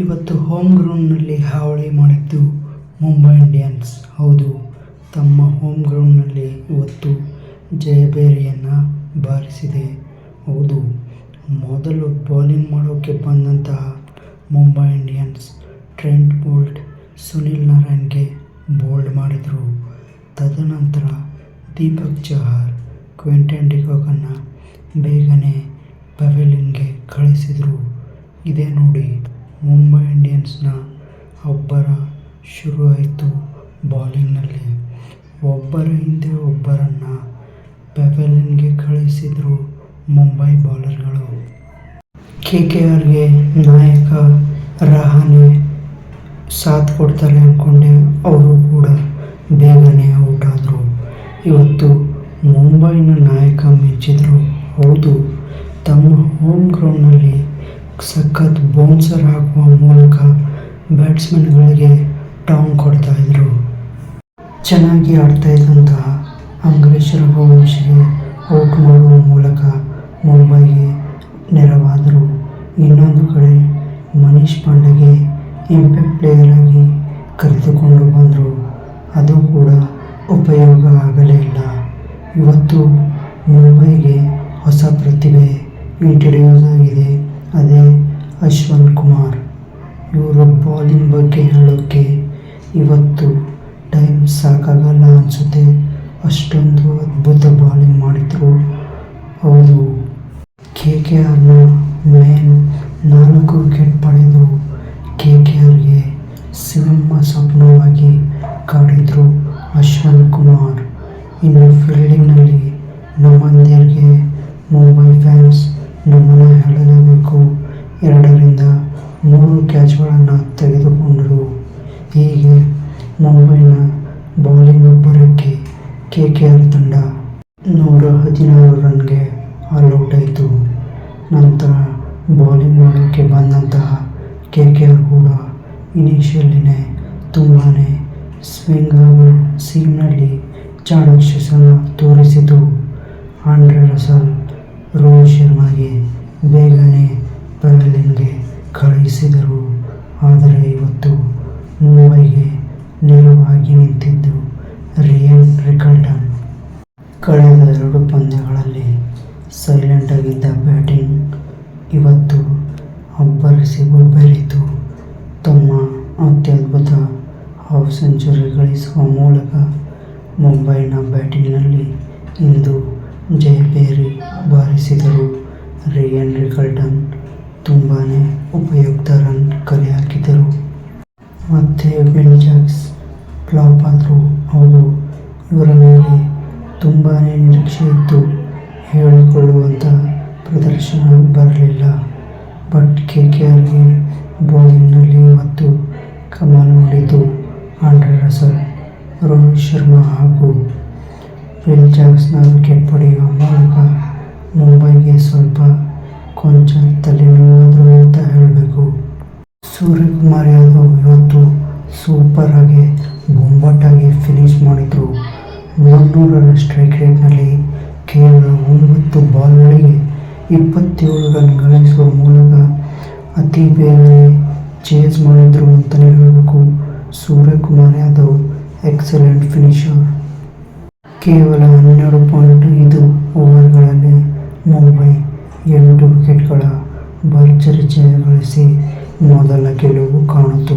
ಇವತ್ತು ಹೋಮ್ ಗ್ರೌಂಡ್ನಲ್ಲಿ ಹಾವಳಿ ಮಾಡಿದ್ದು ಮುಂಬೈ ಇಂಡಿಯನ್ಸ್ ಹೌದು, ತಮ್ಮ ಹೋಮ್ ಗ್ರೌಂಡ್ನಲ್ಲಿ ಇವತ್ತು ಜಯಬೇರಿಯನ್ನು ಬಾರಿಸಿದೆ. ಹೌದು, ಮೊದಲು ಬೌಲಿಂಗ್ ಮಾಡೋಕ್ಕೆ ಬಂದಂತಹ Mumbai Indians Trent Boult Sunil ನಾರಾಯಣ್ಗೆ bowled ಮಾಡಿದರು. ತದನಂತರ ದೀಪಕ್ ಚಹಾರ್, ಕ್ವಿಂಟನ್ ಡಿಕಾಕನ್ನು ಬೇಗನೆ ಪವೆಲಿನ್ಗೆ ಕಳಿಸಿದರು. ಇದೇ ನೋಡಿ ಮುಂಬೈ ಇಂಡಿಯನ್ಸ್ನ ಅಬ್ಬರ ಶುರುವಾಯಿತು ಬೌಲಿಂಗ್ನಲ್ಲಿ. ಒಬ್ಬರ ಹಿಂದೆ ಒಬ್ಬರನ್ನು ಪೆವೆಲಿಯನ್ಗೆ ಕಳಿಸಿದರು ಮುಂಬೈ ಬೌಲರ್ಗಳು. ಕೆ ಕೆ ಆರ್ಗೆ ನಾಯಕ ರಹಾನೆ ಸಾಥ್ ಕೊಡ್ತಾರೆ ಅಂದ್ಕೊಂಡೆ ಅವರು ಕೂಡ ಬೇಗನೆ ಔಟ್ ಆದರು. ಇವತ್ತು ಮುಂಬೈನ ನಾಯಕ ಮೆಚ್ಚಿದ್ರು. ಹೌದು, ತಮ್ಮ ಹೋಮ್ ಗ್ರೌಂಡ್ನಲ್ಲಿ ಸಖತ್ ಬೌನ್ಸರ್ ಹಾಕುವ ಮೂಲಕ ಬ್ಯಾಟ್ಸ್ಮನ್ಗಳಿಗೆ ಟಾಂಗ್ ಕೊಡ್ತಾ ಇದ್ರು. ಚೆನ್ನಾಗಿ ಆಡ್ತಾ ಇದ್ದಂತಹ ಅಂಬರೀಷ್ ರಘುವಂಶಿಗೆ ಔಟ್ ಮಾಡುವ ಮೂಲಕ ಮುಂಬೈಗೆ ನೆರವಾದರು. ಇನ್ನೊಂದು ಕಡೆ ಮನೀಶ್ ಪಾಂಡೆಗೆ ಇಂಪ್ಯಾಕ್ಟ್ ಪ್ಲೇಯರ್ ಆಗಿ ಕರೆದುಕೊಂಡು ಬಂದರು. ಅದು ಕೂಡ ಉಪಯೋಗ ಆಗಲೇ ಇಲ್ಲ. ಇವತ್ತು ಮುಂಬೈಗೆ ಹೊಸ ಪ್ರತಿಭೆ ಇಂಟ್ರಡ್ಯೂಸ್ ಆಗಿದೆ. ಅದೇ ಅಶ್ವನ್ ಕುಮಾರ್. ಇವರ ಬಾಲಿಂಗ್ ಬಗ್ಗೆ ಹೇಳೋಕ್ಕೆ ಇವತ್ತು ಟೈಮ್ ಸಾಕಾಗಲ್ಲ ಅನಿಸುತ್ತೆ. ಅಷ್ಟೊಂದು ಅದ್ಭುತ ಬಾಲಿಂಗ್ ಮಾಡಿದರು. ಹೌದು. ಕೆ ಕೆ ಆರ್ನ ಮೇನ್ ನಾಲ್ಕು ವಿಕೆಟ್ ಪಡೆದು ಕೆ ಕೆ ಆರ್ಗೆ ಸಿಂಹ ಸ್ವಪ್ನವಾಗಿ ಕಾಡಿದರು ಅಶ್ವನ್ ಕುಮಾರ್. ಇನ್ನು ಫೀಲ್ಡಿಂಗ್ನಲ್ಲಿ ತೆಗೆದುಕೊಂಡರು. ಹೀಗೆ ಮುಂಬೈನ ಬೌಲಿಂಗ್ ಅಬ್ಬರಕ್ಕೆ ಕೆ ಕೆ ಆರ್ ತಂಡ ನೂರ ಹದಿನಾರು ರನ್ಗೆ ಆಲ್ಔಟ್ ಆಯಿತು ನಂತರ ಬೌಲಿಂಗ್ ಮಾಡೋಕ್ಕೆ ಬಂದಂತಹ ಕೆ ಕೆ ಆರ್ ಕೂಡ ಇನಿಷಿಯಲ್ಲಿನೇ ತುಂಬಾ ಸ್ವಿಂಗ್ ಹಾಗೂ ಸೀಮ್ನಲ್ಲಿ ಚಾಣಾಕ್ಷಸನ್ನು ತೋರಿಸಿತು. ಆಂಡ್ರೆ ರಸಲ್, ರೋಹಿತ್ ಶರ್ಮಾಗೆ ಬೇಗನೆ ಪವೆಲಿಯನ್ಗೆ ಕಳುಹಿಸಿದರು. ಆದರೆ ಇವತ್ತು ಮುಂಬೈಗೆ ನೆರವಾಗಿ ನಿಂತಿದ್ದು ರಿಯನ್ ರಿಕಲ್ಟನ್ ಕಳೆದ ಎರಡು ಪಂದ್ಯಗಳಲ್ಲಿ ಸೈಲೆಂಟ್ ಆಗಿದ್ದ ಬ್ಯಾಟಿಂಗ್ ಇವತ್ತು ಅಬ್ಬರಿಸಿ ಬೆರೆತು. ತಮ್ಮ ಅತ್ಯದ್ಭುತ ಹಾಫ್ ಸೆಂಚುರಿ ಗಳಿಸುವ ಮೂಲಕ ಮುಂಬೈನ ಬ್ಯಾಟಿಂಗ್ನಲ್ಲಿ ಇಂದು ಜಯಭೇರಿ ಬಾರಿಸಿದರು ರಿಯನ್ ರಿಕಲ್ಟನ್ ತುಂಬಾ ಉಪಯುಕ್ತ ರನ್ ಕಲೆ ಹಾಕಿದರು. ಮತ್ತು ವಿಲ್ ಜಾಕ್ಸ್ ಫ್ಲಾಪ್ ಆದರು ಅವರು ಇವರ ಮೇಲೆ ತುಂಬಾ ನಿರೀಕ್ಷೆ ಇತ್ತು ಹೇಳಿಕೊಳ್ಳುವಂಥ ಪ್ರದರ್ಶನ ಬರಲಿಲ್ಲ. ಬಟ್ ಕೆ ಕೆ ಆರ್ಗೆ ಬೌಲಿಂಗ್ನಲ್ಲಿ ಇವತ್ತು ಕಮಾಲ್ ಮಾಡಿದ್ದು ಆಂಡ್ರೆ ರಸಲ್, ರೋಹಿತ್ ಶರ್ಮಾ ಹಾಗೂ ವಿಲ್ ಜಾಕ್ಸ್ನ ವಿಕೆಟ್ ಪಡೆಯುವ ಮೂಲಕ ಮುಂಬೈಗೆ ಸ್ವಲ್ಪ ಸೂರ್ಯಕುಮಾರ್ ಯಾದವ್ ಇವತ್ತು ಸೂಪರ್ ಆಗಿ ಬೊಂಬಾಟಾಗಿ ಫಿನಿಶ್ ಮಾಡಿದರು. ರನ್ ಸ್ಟ್ರೈಕ್ ರೇಟ್ನಲ್ಲಿ ಕೇವಲ ಒಂಬತ್ತು ಬಾಲ್ಗಳಿಗೆ ಇಪ್ಪತ್ತೇಳು ರನ್ ಗಳಿಸುವ ಮೂಲಕ ಅತಿ ಬೇಗನೆ ಚೇಸ್ ಮಾಡಿದರು ಅಂತಲೇ ಹೇಳಬೇಕು. ಸೂರ್ಯಕುಮಾರ್ ಯಾದವ್ ಎಕ್ಸಲೆಂಟ್ ಫಿನಿಷರ್ ಕೇವಲ ಹನ್ನೆರಡು ಪಾಯಿಂಟ್ ಐದು ಓವರ್ಗಳಲ್ಲಿ ಮುಂಬೈ ಎಂಟು ವಿಕೆಟ್ಗಳ ಭರ್ಜರಿ ಜಯ ಗಳಿಸಿ ಮೊದಲ ಗೆಲುವು ಕಾಣಿತು